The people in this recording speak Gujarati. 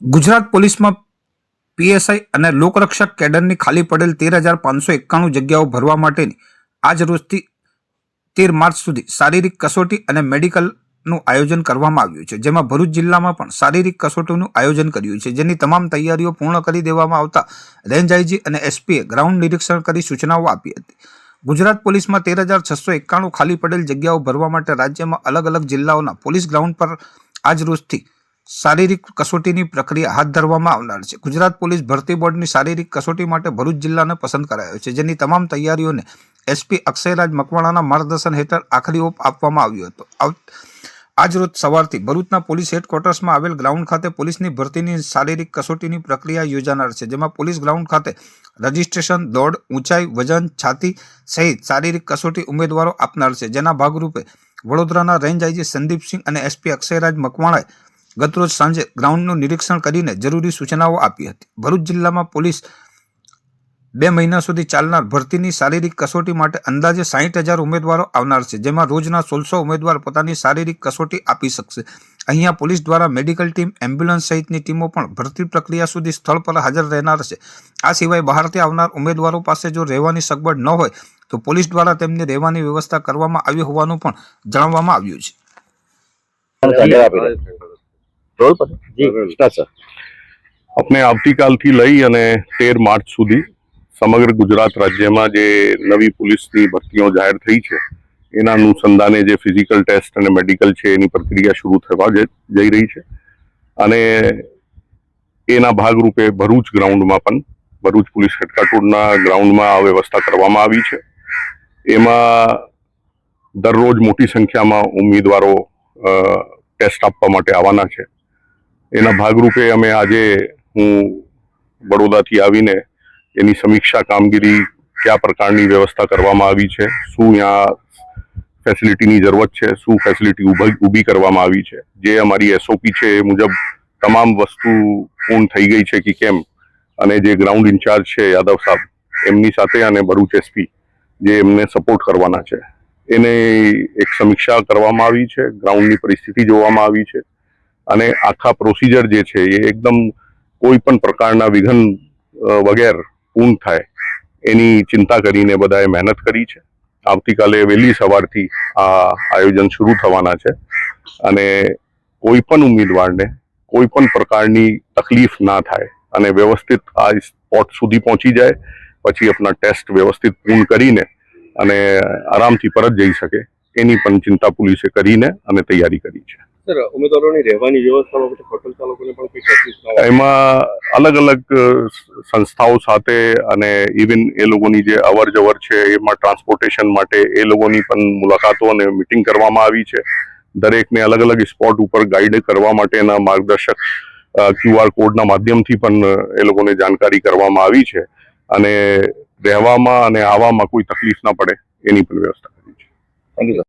ગુજરાત પોલીસમાં પીએસઆઈ અને લોકરક્ષક કેડરની ખાલી પડેલ તેર હજાર પાંચસો એકાણું જગ્યાઓ ભરવા માટેની આજ રોજથી તેર માર્ચ સુધી શારીરિક કસોટી અને મેડિકલનું આયોજન કરવામાં આવ્યું છે. જેમાં ભરૂચ જિલ્લામાં પણ શારીરિક કસોટીનું આયોજન કર્યું છે. જેની તમામ તૈયારીઓ પૂર્ણ કરી દેવામાં આવતા રેન્જ આઈજી અને એસપીએ ગ્રાઉન્ડ નિરીક્ષણ કરી સૂચનાઓ આપી હતી. ગુજરાત પોલીસમાં તેર હજાર છસો એકાણું ખાલી પડેલ જગ્યાઓ ભરવા માટે રાજ્યમાં અલગ અલગ જિલ્લાઓના પોલીસ ગ્રાઉન્ડ પર આજ રોજથી શારીરિક કસોટીની પ્રક્રિયા હાથ ધરવામાં આવનાર છે. ગુજરાત પોલીસ ભરતી બોર્ડની શારીરિક કસોટી માટે ભરૂચ જિલ્લાને પસંદ કરાયો છે, જેની તમામ તૈયારીઓને એસપી અક્ષયરાજ મકવાણાના માર્ગદર્શન હેઠળ આખરી ઓપ આપવામાં આવ્યો હતો. આજરોજ સવારથી ભરૂચના પોલીસ હેડક્વાર્ટર્સમાં આવેલ ગ્રાઉન્ડ ખાતે પોલીસની ભરતીની શારીરિક કસોટીની પ્રક્રિયા યોજાનાર છે, જેમાં પોલીસ ગ્રાઉન્ડ ખાતે રજિસ્ટ્રેશન, દોડ, ઊંચાઈ, વજન, છાતી સહિત શારીરિક કસોટી ઉમેદવારો આપનાર છે. જેના ભાગરૂપે વડોદરાના રેન્જ આઈજી સંદીપસિંહ અને એસપી અક્ષયરાજ મકવાણાએ ગતરોજ સાંજે ગ્રાઉન્ડનું નિરીક્ષણ કરીને જરૂરી સૂચનાઓ આપી હતી ભરૂચ જિલ્લામાં પોલીસ બે મહિના સુધી ચાલનાર ભરતીની શારીરિક કસોટી માટે અંદાજે સાહીઠ હજાર ઉમેદવારો આવનાર છે જેમાં રોજના સોળસો ઉમેદવાર પોતાની શારીરિક કસોટી આપી શકશે અહીંયા પોલીસ દ્વારા મેડિકલ ટીમ એમ્બ્યુલન્સ સહિતની ટીમો પણ ભરતી પ્રક્રિયા સુધી સ્થળ પર હાજર રહેનાર છે આ સિવાય બહારથી આવનાર ઉમેદવારો પાસે જો રહેવાની સગવડ ન હોય તો પોલીસ દ્વારા તેમની રહેવાની વ્યવસ્થા કરવામાં આવી હોવાનું પણ જણાવવામાં આવ્યું છે રોલ પર? જી. સર આપણે આવતીકાલથી લઈ અને તેર માર્ચ સુધી સમગ્ર ગુજરાત રાજ્યમાં જે નવી પોલીસની ભરતીઓ જાહેર થઈ છે એના અનુસંધાને જે ફિઝિકલ ટેસ્ટ અને મેડિકલ છે એની પ્રક્રિયા શરૂ થવા જઈ જઈ રહી છે. અને એના ભાગરૂપે ભરૂચ ગ્રાઉન્ડમાં પણ ભરૂચ પોલીસ હેડક્વાર્ટરના ગ્રાઉન્ડમાં આ વ્યવસ્થા કરવામાં આવી છે. એમાં દરરોજ મોટી સંખ્યામાં ઉમેદવારો ટેસ્ટ આપવા માટે આવવાના છે. એના ભાગરૂપે અમે આજે હું વડોદરાથી આવીને એની સમીક્ષા કામગીરી કયા પ્રકારની વ્યવસ્થા કરવામાં આવી છે, શું ત્યાં ફેસિલિટીની જરૂરત છે, શું ફેસિલિટી ઊભી કરવામાં આવી છે. જે અમારી એસઓપી છે એ મુજબ તમામ વસ્તુ પૂર્ણ થઈ ગઈ છે કે કેમ? અને જે ગ્રાઉન્ડ ઇન્ચાર્જ છે યાદવ સાહેબ, એમની સાથે અને ભરૂચ એસપી જે એમને સપોર્ટ કરવાના છે. એને એક સમીક્ષા કરવામાં આવી છે ગ્રાઉન્ડની પરિસ્થિતિ જોવામાં આવી છે. અને આખા પ્રોસિજર જે છે એ એકદમ કોઈ પણ પ્રકારના વિઘન વગેર પૂર્ણ થાય, એની ચિંતા કરીને બધાએ મહેનત કરી છે. આવતીકાલે વહેલી સવારથી આ આયોજન શરૂ થવાના છે અને કોઈ પણ ઉમેદવારને કોઈ પણ પ્રકારની તકલીફ ના થાય અને વ્યવસ્થિત આ સ્પોટ સુધી પહોંચી જાય, પછી આપણા ટેસ્ટ વ્યવસ્થિત પૂર્ણ કરીને અને આરામથી પરત જઈ શકે, એની પણ ચિંતા પોલીસે કરીને અને તૈયારી કરી છે. સર ઉમેદવારોની રહેવાની હોટલ ચાલકોને પણ કોઈ હોય? એમાં અલગ અલગ સંસ્થાઓ સાથે અને ઇવન એ લોકોની જે અવર જવર છે એમાં ટ્રાન્સપોર્ટેશન માટે એ લોકોની પણ મુલાકાતો અને મિટિંગ કરવામાં આવી છે. દરેકને અલગ અલગ સ્પોટ ઉપર ગાઈડ કરવા માટેના માર્ગદર્શક ક્યુઆર કોડના માધ્યમથી પણ એ લોકોને જાણકારી કરવામાં આવી છે. અને રહેવામાં અને આવવામાં કોઈ તકલીફ ના પડે એની પણ વ્યવસ્થા કરી છે. Thank you sir